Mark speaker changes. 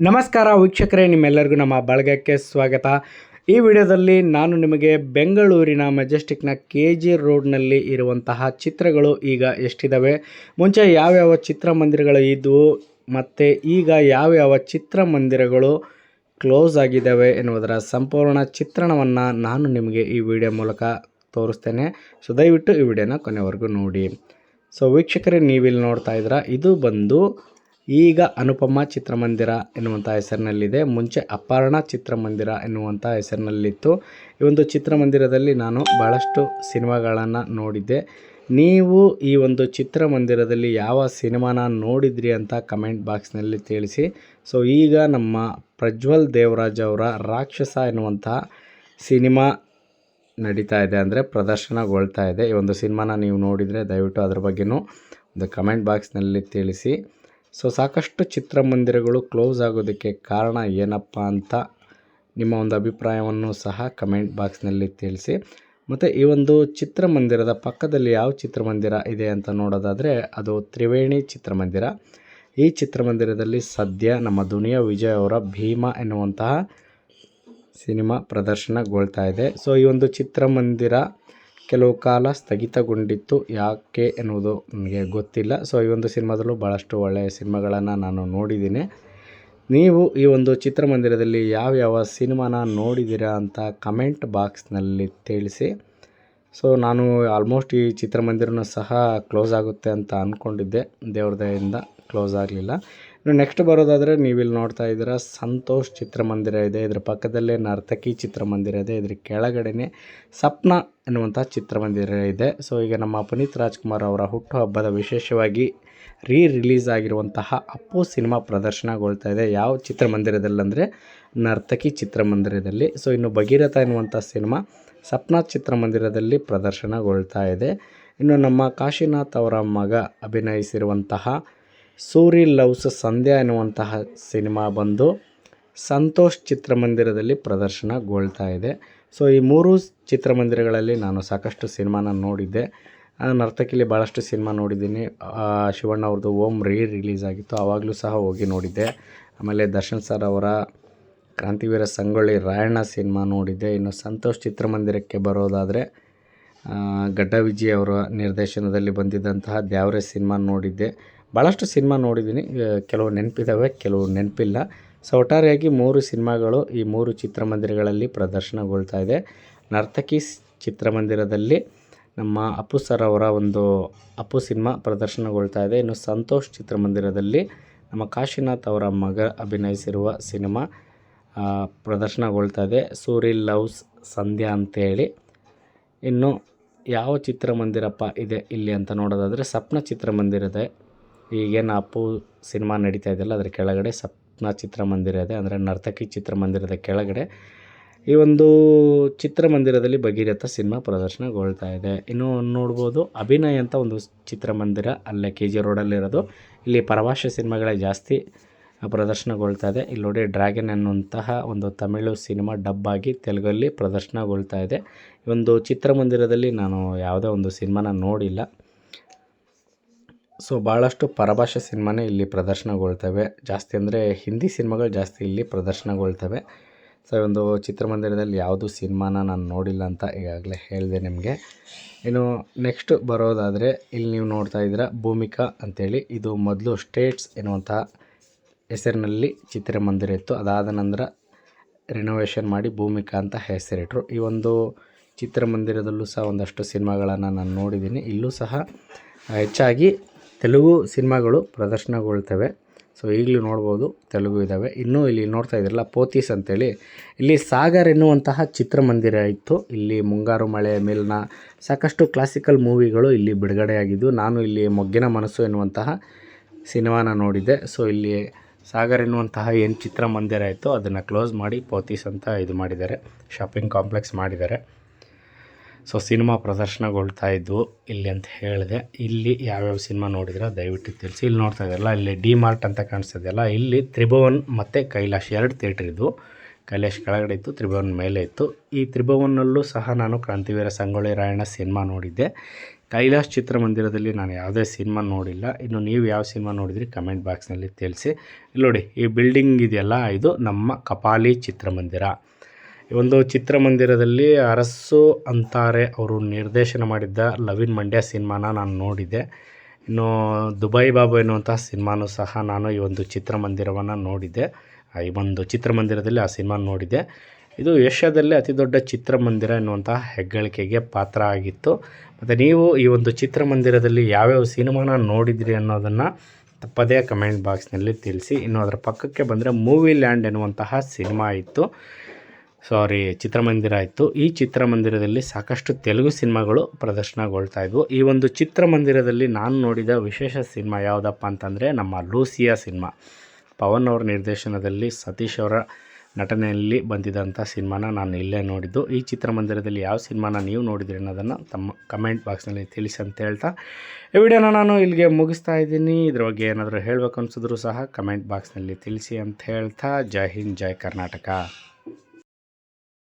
Speaker 1: ನಮಸ್ಕಾರ ವೀಕ್ಷಕರೇ, ನಿಮ್ಮೆಲ್ಲರಿಗೂ ನಮ್ಮ ಬಳಗಕ್ಕೆ ಸ್ವಾಗತ. ಈ ವಿಡಿಯೋದಲ್ಲಿ ನಾನು ನಿಮಗೆ ಬೆಂಗಳೂರಿನ ಮೆಜೆಸ್ಟಿಕ್ನ ಕೆ ಜಿ ರೋಡ್ನಲ್ಲಿ ಇರುವಂತಹ ಚಿತ್ರಗಳು ಈಗ ಎಷ್ಟಿದ್ದಾವೆ ಮುಂಚೆ ಯಾವ್ಯಾವ ಚಿತ್ರಮಂದಿರಗಳು ಇದ್ದವು ಮತ್ತು ಈಗ ಯಾವ್ಯಾವ ಚಿತ್ರಮಂದಿರಗಳು ಕ್ಲೋಸ್ ಆಗಿದ್ದಾವೆ ಎನ್ನುವುದರ ಸಂಪೂರ್ಣ ಚಿತ್ರಣವನ್ನು ನಾನು ನಿಮಗೆ ಈ ವಿಡಿಯೋ ಮೂಲಕ ತೋರಿಸ್ತೇನೆ. ಸೊ, ದಯವಿಟ್ಟು ಈ ವಿಡಿಯೋನ ಕೊನೆವರೆಗೂ ನೋಡಿ. ಸೊ, ವೀಕ್ಷಕರೇ, ನೀವಿಲ್ಲಿ ನೋಡ್ತಾ ಇದ್ದೀರಾ, ಇದು ಬಂದು ಈಗ ಅನುಪಮ ಚಿತ್ರಮಂದಿರ ಎನ್ನುವಂಥ ಹೆಸರಿನಲ್ಲಿದೆ. ಮುಂಚೆ ಅಪರ್ಣ ಚಿತ್ರಮಂದಿರ ಎನ್ನುವಂಥ ಹೆಸರಿನಲ್ಲಿತ್ತು. ಈ ಒಂದು ಚಿತ್ರಮಂದಿರದಲ್ಲಿ ನಾನು ಭಾಳಷ್ಟು ಸಿನಿಮಾಗಳನ್ನು ನೋಡಿದ್ದೆ. ನೀವು ಈ ಒಂದು ಚಿತ್ರಮಂದಿರದಲ್ಲಿ ಯಾವ ಸಿನಿಮಾನ ನೋಡಿದ್ರಿ ಅಂತ ಕಮೆಂಟ್ ಬಾಕ್ಸ್ನಲ್ಲಿ ತಿಳಿಸಿ. ಸೊ, ಈಗ ನಮ್ಮ ಪ್ರಜ್ವಲ್ ದೇವರಾಜ್ ಅವರ ರಾಕ್ಷಸ ಎನ್ನುವಂಥ ಸಿನಿಮಾ ನಡೀತಾ ಇದೆ ಅಂದರೆ ಪ್ರದರ್ಶನಗೊಳ್ತಾ ಇದೆ. ಈ ಒಂದು ಸಿನಿಮಾನ ನೀವು ನೋಡಿದರೆ ದಯವಿಟ್ಟು ಅದ್ರ ಬಗ್ಗೆನೂ ಒಂದು ಕಮೆಂಟ್ ಬಾಕ್ಸ್ನಲ್ಲಿ ತಿಳಿಸಿ. ಸೊ ಸಾಕಷ್ಟು ಚಿತ್ರಮಂದಿರಗಳು ಕ್ಲೋಸ್ ಆಗೋದಕ್ಕೆ ಕಾರಣ ಏನಪ್ಪ ಅಂತ ನಿಮ್ಮ ಒಂದು ಅಭಿಪ್ರಾಯವನ್ನು ಸಹ ಕಮೆಂಟ್ ಬಾಕ್ಸ್ನಲ್ಲಿ ತಿಳಿಸಿ. ಮತ್ತು ಈ ಒಂದು ಚಿತ್ರಮಂದಿರದ ಪಕ್ಕದಲ್ಲಿ ಯಾವ ಚಿತ್ರಮಂದಿರ ಇದೆ ಅಂತ ನೋಡೋದಾದರೆ, ಅದು ತ್ರಿವೇಣಿ ಚಿತ್ರಮಂದಿರ. ಈ ಚಿತ್ರಮಂದಿರದಲ್ಲಿ ಸದ್ಯ ನಮ್ಮ ದುನಿಯಾ ವಿಜಯ್ ಅವರ ಭೀಮಾ ಎನ್ನುವಂತಹ ಸಿನಿಮಾ ಪ್ರದರ್ಶನಗೊಳ್ತಾ ಇದೆ. ಸೊ ಈ ಒಂದು ಚಿತ್ರಮಂದಿರ ಕೆಲವು ಕಾಲ ಸ್ಥಗಿತಗೊಂಡಿತ್ತು. ಯಾಕೆ ಎನ್ನುವುದು ನನಗೆ ಗೊತ್ತಿಲ್ಲ. ಸೊ ಈ ಒಂದು ಸಿನಿಮಾದಲ್ಲೂ ಭಾಳಷ್ಟು ಒಳ್ಳೆಯ ಸಿನಿಮಾಗಳನ್ನು ನಾನು ನೋಡಿದ್ದೀನಿ. ನೀವು ಈ ಒಂದು ಚಿತ್ರಮಂದಿರದಲ್ಲಿ ಯಾವ್ಯಾವ ಸಿನಿಮಾನ ನೋಡಿದ್ದೀರಾ ಅಂತ ಕಮೆಂಟ್ ಬಾಕ್ಸ್ನಲ್ಲಿ ತಿಳಿಸಿ. ಸೊ ನಾನು ಆಲ್ಮೋಸ್ಟ್ ಈ ಚಿತ್ರಮಂದಿರನೂ ಸಹ ಕ್ಲೋಸ್ ಆಗುತ್ತೆ ಅಂತ ಅಂದ್ಕೊಂಡಿದ್ದೆ ದೇವ್ರ ದಯೆಯಿಂದ. ಕ್ಲೋಸ್ ಆಗಲಿಲ್ಲ. ಇನ್ನು ನೆಕ್ಸ್ಟ್ ಬರೋದಾದರೆ ನೀವಿಲ್ಲಿ ನೋಡ್ತಾ ಇದ್ದೀರಾ ಸಂತೋಷ್ ಚಿತ್ರಮಂದಿರ ಇದೆ. ಇದ್ರ ಪಕ್ಕದಲ್ಲೇ ನರ್ತಕಿ ಚಿತ್ರಮಂದಿರ ಇದೆ. ಇದ್ರ ಕೆಳಗಡೆನೇ ಸಪ್ನ ಎನ್ನುವಂಥ ಚಿತ್ರಮಂದಿರ ಇದೆ. ಸೊ ಈಗ ನಮ್ಮ ಪುನೀತ್ ರಾಜ್ಕುಮಾರ್ ಅವರ ಹುಟ್ಟುಹಬ್ಬದ ವಿಶೇಷವಾಗಿ ರೀ ರಿಲೀಸ್ ಆಗಿರುವಂತಹ ಅಪ್ಪು ಸಿನಿಮಾ ಪ್ರದರ್ಶನಗೊಳ್ತಾ ಇದೆ. ಯಾವ ಚಿತ್ರಮಂದಿರದಲ್ಲಿ ಅಂದರೆ ನರ್ತಕಿ ಚಿತ್ರಮಂದಿರದಲ್ಲಿ. ಸೊ ಇನ್ನು ಭಗೀರಥ ಎನ್ನುವಂಥ ಸಿನಿಮಾ ಸಪ್ನ ಚಿತ್ರಮಂದಿರದಲ್ಲಿ ಪ್ರದರ್ಶನಗೊಳ್ತಾ ಇದೆ. ಇನ್ನು ನಮ್ಮ ಕಾಶಿನಾಥ್ ಅವರ ಮಗ ಅಭಿನಯಿಸಿರುವಂತಹ ಸೂರಿ ಲವ್ಸ್ ಸಂಧ್ಯಾ ಎನ್ನುವಂತಹ ಸಿನಿಮಾ ಬಂದು ಸಂತೋಷ್ ಚಿತ್ರಮಂದಿರದಲ್ಲಿ ಪ್ರದರ್ಶನಗೊಳ್ತಾ ಇದೆ. ಸೊ, ಈ ಮೂರು ಚಿತ್ರಮಂದಿರಗಳಲ್ಲಿ ನಾನು ಸಾಕಷ್ಟು ಸಿನಿಮಾನ ನೋಡಿದ್ದೆ. ನರ್ತಕಿಲಿ ಭಾಳಷ್ಟು ಸಿನಿಮಾ ನೋಡಿದ್ದೀನಿ. ಶಿವಣ್ಣ ಅವ್ರದ್ದು ಓಮ್ ರೀ ರಿಲೀಸ್ ಆಗಿತ್ತು. ಆವಾಗಲೂ ಸಹ ಹೋಗಿ ನೋಡಿದ್ದೆ. ಆಮೇಲೆ ದರ್ಶನ್ ಸರ್ ಅವರ ಕ್ರಾಂತಿವೀರ ಸಂಗೊಳ್ಳಿ ರಾಯಣ್ಣ ಸಿನಿಮಾ ನೋಡಿದ್ದೆ. ಇನ್ನು ಸಂತೋಷ್ ಚಿತ್ರಮಂದಿರಕ್ಕೆ ಬರೋದಾದರೆ ಗಡ್ಡ ವಿಜಯ್ ಅವರ ನಿರ್ದೇಶನದಲ್ಲಿ ಬಂದಿದ್ದಂತಹ ದ್ಯಾವ್ರೆ ಸಿನಿಮಾ ನೋಡಿದ್ದೆ. ಭಾಳಷ್ಟು ಸಿನಿಮಾ ನೋಡಿದ್ದೀನಿ. ಕೆಲವು ನೆನಪಿದ್ದಾವೆ ಕೆಲವು ನೆನಪಿಲ್ಲ. ಸೊ ಒಟ್ಟಾರೆಯಾಗಿ ಮೂರು ಸಿನಿಮಾಗಳು ಈ ಮೂರು ಚಿತ್ರಮಂದಿರಗಳಲ್ಲಿ ಪ್ರದರ್ಶನಗೊಳ್ತಾ ಇದೆ. ನರ್ತಕಿ ಚಿತ್ರಮಂದಿರದಲ್ಲಿ ನಮ್ಮ ಅಪ್ಪು ಸರ್ ಅವರ ಒಂದು ಅಪ್ಪು ಸಿನಿಮಾ ಪ್ರದರ್ಶನಗೊಳ್ತಾ ಇದೆ. ಇನ್ನು ಸಂತೋಷ್ ಚಿತ್ರಮಂದಿರದಲ್ಲಿ ನಮ್ಮ ಕಾಶಿನಾಥ್ ಅವರ ಮಗ ಅಭಿನಯಿಸಿರುವ ಸಿನಿಮಾ ಪ್ರದರ್ಶನಗೊಳ್ತಾ ಇದೆ. ಸೂರಿ ಲವ್ಸ್ ಸಂಧ್ಯಾ ಅಂತೇಳಿ. ಇನ್ನು ಯಾವ ಚಿತ್ರಮಂದಿರಪ್ಪ ಇದೆ ಇಲ್ಲಿ ಅಂತ ನೋಡೋದಾದರೆ ಸಪ್ನ ಚಿತ್ರಮಂದಿರ ಇದೆ ಈಗೇನು ಅಪ್ಪು ಸಿನಿಮಾ ನಡೀತಾ ಇದೆಯಲ್ಲ, ಅದರ ಕೆಳಗಡೆ ಸಪ್ನ ಚಿತ್ರಮಂದಿರ ಇದೆ, ಅಂದರೆ ನರ್ತಕಿ ಚಿತ್ರಮಂದಿರದ ಕೆಳಗಡೆ ಈ ಒಂದು ಚಿತ್ರಮಂದಿರದಲ್ಲಿ ಭಗೀರಥ ಸಿನಿಮಾ ಪ್ರದರ್ಶನಗೊಳ್ತಾ ಇದೆ. ಇನ್ನು ನೋಡ್ಬೋದು, ಅಭಿನಯ ಅಂತ ಒಂದು ಚಿತ್ರಮಂದಿರ ಅಲ್ಲೇ ಕೆ ಜಿ ರೋಡಲ್ಲಿರೋದು ಇಲ್ಲಿ ಪರಭಾಷೆ ಸಿನಿಮಾಗಳೇ ಜಾಸ್ತಿ ಪ್ರದರ್ಶನಗೊಳ್ತಾ ಇದೆ. ಇಲ್ಲಿ ನೋಡಿ ಡ್ರ್ಯಾಗನ್ ಅನ್ನುವಂತಹ ಒಂದು ತಮಿಳು ಸಿನಿಮಾ ಡಬ್ ಆಗಿ ತೆಲುಗಲ್ಲಿ ಪ್ರದರ್ಶನಗೊಳ್ತಾ ಇದೆ. ಈ ಒಂದು ಚಿತ್ರಮಂದಿರದಲ್ಲಿ ನಾನು ಯಾವುದೇ ಒಂದು ಸಿನಿಮಾನ ನೋಡಿಲ್ಲ. ಸೊ ಭಾಳಷ್ಟು ಪರಭಾಷೆ ಸಿನಿಮಾನೇ ಇಲ್ಲಿ ಪ್ರದರ್ಶನಗೊಳ್ತವೆ. ಜಾಸ್ತಿ ಅಂದರೆ ಹಿಂದಿ ಸಿನಿಮಾಗಳು ಜಾಸ್ತಿ ಇಲ್ಲಿ ಪ್ರದರ್ಶನಗೊಳ್ತವೆ. ಸೊ ಒಂದು ಚಿತ್ರಮಂದಿರದಲ್ಲಿ ಯಾವುದು ಸಿನಿಮಾನ ನಾನು ನೋಡಿಲ್ಲ ಅಂತ ಈಗಾಗಲೇ ಹೇಳಿದೆ ನಿಮಗೆ. ಇನ್ನು ನೆಕ್ಸ್ಟ್ ಬರೋದಾದರೆ ಇಲ್ಲಿ ನೀವು ನೋಡ್ತಾ ಇದ್ದೀರಾ ಭೂಮಿಕಾ ಅಂತೇಳಿ. ಇದು ಮೊದಲು ಸ್ಟೇಟ್ಸ್ ಎನ್ನುವಂಥ ಹೆಸರಿನಲ್ಲಿ ಚಿತ್ರಮಂದಿರ ಇತ್ತು. ಅದಾದ ನಂತರ ರಿನೋವೇಷನ್ ಮಾಡಿ ಭೂಮಿಕಾ ಅಂತ ಹೆಸರಿಟ್ರು. ಈ ಒಂದು ಚಿತ್ರಮಂದಿರದಲ್ಲೂ ಸಹ ಒಂದಷ್ಟು ಸಿನಿಮಾಗಳನ್ನು ನಾನು ನೋಡಿದ್ದೀನಿ. ಇಲ್ಲೂ ಸಹ ಹೆಚ್ಚಾಗಿ ತೆಲುಗು ಸಿನಿಮಾಗಳು ಪ್ರದರ್ಶನಗೊಳ್ತವೆ. ಸೊ, ಈಗಲೂ ನೋಡ್ಬೋದು, ತೆಲುಗು ಇದ್ದಾವೆ ಇನ್ನೂ ಇಲ್ಲಿ ನೋಡ್ತಾ ಇದ್ದೀರಲ್ಲ ಪೋತೀಸ್ ಅಂತೇಳಿ. ಇಲ್ಲಿ ಸಾಗರ್ ಎನ್ನುವಂತಹ ಚಿತ್ರಮಂದಿರ ಇತ್ತು. ಇಲ್ಲಿ ಮುಂಗಾರು ಮಳೆ ಮೇಲಿನ ಸಾಕಷ್ಟು ಕ್ಲಾಸಿಕಲ್ ಮೂವಿಗಳು ಇಲ್ಲಿ ಬಿಡುಗಡೆಯಾಗಿದ್ದು, ನಾನು ಇಲ್ಲಿ ಮೊಗ್ಗಿನ ಮನಸ್ಸು ಎನ್ನುವಂತಹ ಸಿನಿಮಾನ ನೋಡಿದ್ದೆ. ಸೊ, ಇಲ್ಲಿ ಸಾಗರ್ ಎನ್ನುವಂತಹ ಏನು ಚಿತ್ರಮಂದಿರ ಇತ್ತು, ಅದನ್ನು ಕ್ಲೋಸ್ ಮಾಡಿ ಪೋತೀಸ್ ಅಂತ ಇದು ಮಾಡಿದ್ದಾರೆ. ಶಾಪಿಂಗ್ ಕಾಂಪ್ಲೆಕ್ಸ್ ಮಾಡಿದ್ದಾರೆ. ಸೊ ಸಿನಿಮಾ ಪ್ರದರ್ಶನಗೊಳ್ತಾ ಇದ್ವು ಇಲ್ಲಿ ಅಂತ ಹೇಳಿದೆ. ಇಲ್ಲಿ ಯಾವ್ಯಾವ ಸಿನಿಮಾ ನೋಡಿದ್ರೆ ದಯವಿಟ್ಟು ತಿಳಿಸಿ. ಇಲ್ಲಿ ನೋಡ್ತಾ ಇದ್ದಲ್ಲ ಇಲ್ಲಿ ಡಿ ಮಾರ್ಟ್ ಅಂತ ಕಾಣಿಸ್ತಿದೆಯಲ್ಲ ಇಲ್ಲಿ ತ್ರಿಭುವನ್ ಮತ್ತು ಕೈಲಾಶ್ ಎರಡು ಥಿಯೇಟ್ರ್ ಇದ್ವು. ಕೈಲಾಶ್ ಕೆಳಗಡೆ ಇತ್ತು, ತ್ರಿಭುವನ್ ಮೇಲೆ ಇತ್ತು. ಈ ತ್ರಿಭುವನ್ನಲ್ಲೂ ಸಹ ನಾನು ಕ್ರಾಂತಿವೀರ ಸಂಗೊಳ್ಳಿ ರಾಯಣ್ಣ ಸಿನಿಮಾ ನೋಡಿದ್ದೆ. ಕೈಲಾಶ್ ಚಿತ್ರಮಂದಿರದಲ್ಲಿ ನಾನು ಯಾವುದೇ ಸಿನಿಮಾ ನೋಡಿಲ್ಲ. ಇನ್ನು ನೀವು ಯಾವ ಸಿನಿಮಾ ನೋಡಿದ್ರಿ ಕಮೆಂಟ್ ಬಾಕ್ಸ್ನಲ್ಲಿ ತಿಳಿಸಿ. ಇಲ್ಲಿ ನೋಡಿ, ಈ ಬಿಲ್ಡಿಂಗ್ ಇದೆಯಲ್ಲ, ಇದು ನಮ್ಮ ಕಪಾಲಿ ಚಿತ್ರಮಂದಿರ. ಒಂದು ಚಿತ್ರಮಂದಿರದಲ್ಲಿ ಅರಸು ಅಂತಾರೆ ಅವರು ನಿರ್ದೇಶನ ಮಾಡಿದ್ದ ಲವಿನ್ ಮಂಡ್ಯ ಸಿನಿಮಾನ ನಾನು ನೋಡಿದ್ದೆ ಇನ್ನು ದುಬೈ ಬಾಬು ಎನ್ನುವಂಥ ಸಿನಿಮಾನೂ ಸಹ ನಾನು ಈ ಒಂದು ಚಿತ್ರಮಂದಿರವನ್ನು ನೋಡಿದ್ದೆ ಈ ಒಂದು ಚಿತ್ರಮಂದಿರದಲ್ಲಿ ಆ ಸಿನಿಮಾ ನೋಡಿದ್ದೆ ಇದು ಏಷ್ಯಾದಲ್ಲೇ ಅತಿ ದೊಡ್ಡ ಚಿತ್ರಮಂದಿರ ಎನ್ನುವಂತಹ ಹೆಗ್ಗಳಿಕೆಗೆ ಪಾತ್ರ ಆಗಿತ್ತು. ಮತ್ತು ನೀವು ಈ ಒಂದು ಚಿತ್ರಮಂದಿರದಲ್ಲಿ ಯಾವ್ಯಾವ ಸಿನಿಮಾನ ನೋಡಿದ್ರಿ ಅನ್ನೋದನ್ನು ತಪ್ಪದೇ ಕಮೆಂಟ್ ಬಾಕ್ಸ್ನಲ್ಲಿ ತಿಳಿಸಿ. ಇನ್ನು ಅದರ ಪಕ್ಕಕ್ಕೆ ಬಂದರೆ ಮೂವಿ ಲ್ಯಾಂಡ್ ಎನ್ನುವಂತಹ ಸಿನಿಮಾ ಇತ್ತು. ಸಾರಿ, ಚಿತ್ರಮಂದಿರ ಇತ್ತು ಈ ಚಿತ್ರಮಂದಿರದಲ್ಲಿ ಸಾಕಷ್ಟು ತೆಲುಗು ಸಿನಿಮಾಗಳು ಪ್ರದರ್ಶನಗೊಳ್ತಾ ಇದ್ವು. ಈ ಒಂದು ಚಿತ್ರಮಂದಿರದಲ್ಲಿ ನಾನು ನೋಡಿದ ವಿಶೇಷ ಸಿನಿಮಾ ಯಾವುದಪ್ಪ ಅಂತಂದರೆ, ನಮ್ಮ ಲೂಸಿಯಾ ಸಿನಿಮಾ. ಪವನ್ ಅವರ ನಿರ್ದೇಶನದಲ್ಲಿ ಸತೀಶ್ ಅವರ ನಟನೆಯಲ್ಲಿ ಬಂದಿದ್ದಂಥ ಸಿನಿಮಾನ ನಾನು ಇಲ್ಲೇ ನೋಡಿದ್ದು. ಈ ಚಿತ್ರಮಂದಿರದಲ್ಲಿ ಯಾವ ಸಿನಿಮಾನ ನೀವು ನೋಡಿದ್ರಿ ಅನ್ನೋದನ್ನು ತಮ್ಮ ಕಮೆಂಟ್ ಬಾಕ್ಸ್ನಲ್ಲಿ ತಿಳಿಸಿ ಅಂತ ಹೇಳ್ತಾ, ಈ ವಿಡಿಯೋನ ನಾನು ಇಲ್ಲಿಗೆ ಮುಗಿಸ್ತಾ ಇದ್ದೀನಿ. ಇದ್ರ ಬಗ್ಗೆ ಏನಾದರೂ ಹೇಳಬೇಕು ಅನಿಸಿದ್ರು ಸಹ ಕಮೆಂಟ್ ಬಾಕ್ಸ್ನಲ್ಲಿ ತಿಳಿಸಿ ಅಂತ ಹೇಳ್ತಾ, ಜೈ ಹಿಂದ್, ಜೈ ಕರ್ನಾಟಕ.